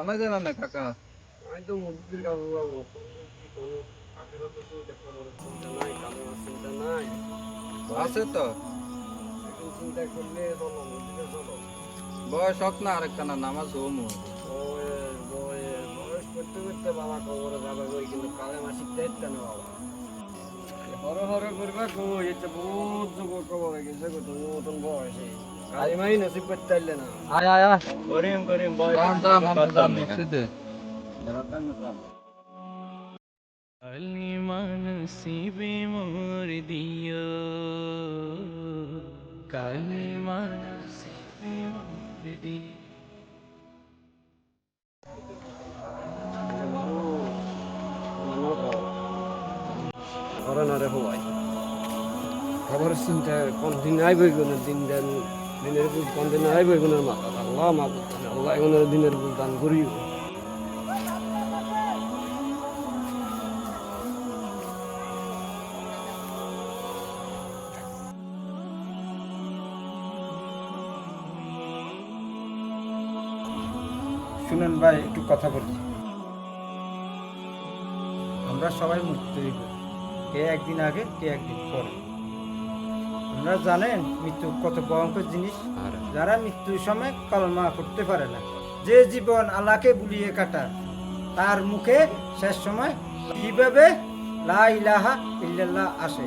কামে দেন না কাকা আমি তো মুক্তির কাজ করব দেখতে আছে তো চিন্তা করলে বয়স হোক না আরেকটা না নামাজ হোম বয়স করতে করতে বাবা কবরে যাবে কিন্তু কালে মাসিক দায়িত্ব না বাবা হরে হরে করবে গো এটা বহুত যুগ কবরে গেছে গো নতুন বয়সে মারি নসিব করতে পারলে না আয় আয় আয় করিম করিম বয় দাম দাম মসজিদে কালিমান শিবে মোর দিও কালিমান শিবে মোর দিও ঘরে না খবর চিন্তা কোন দিন দিন দেন দিনের বুঝ কোন দিন আইবই কোন মাথা আল্লাহ মাবুদ আল্লাহ কোন দিনের বুঝ দান শুনেন ভাই, একটু কথা বলি আমরা সবাই হইব কে একদিন আগে, কে একদিন পরে। আপনারা জানেন মৃত্যু কত ভয়ঙ্কর জিনিস। যারা মৃত্যুর সময় কলমা করতে পারে না। যে জীবন আল্লাহকে বুলিয়ে কাটা তার মুখে শেষ সময় কীভাবে লা ইলাহা ইল্লাল্লাহ আসে?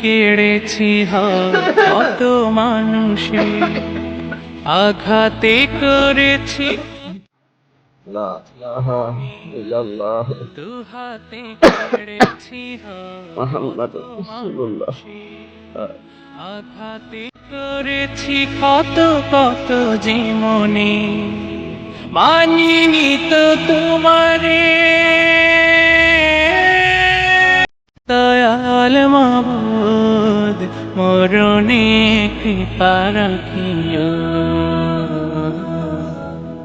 কেড়েছি কত মানুষে আঘাতে করেছি। আঘাতে করেছি কত কত জীবনে মানিনি তো তোমারে। মাবুদ মরণে কৃপা রাখিও।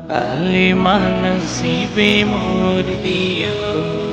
কালিমান শিবে মোর দিও।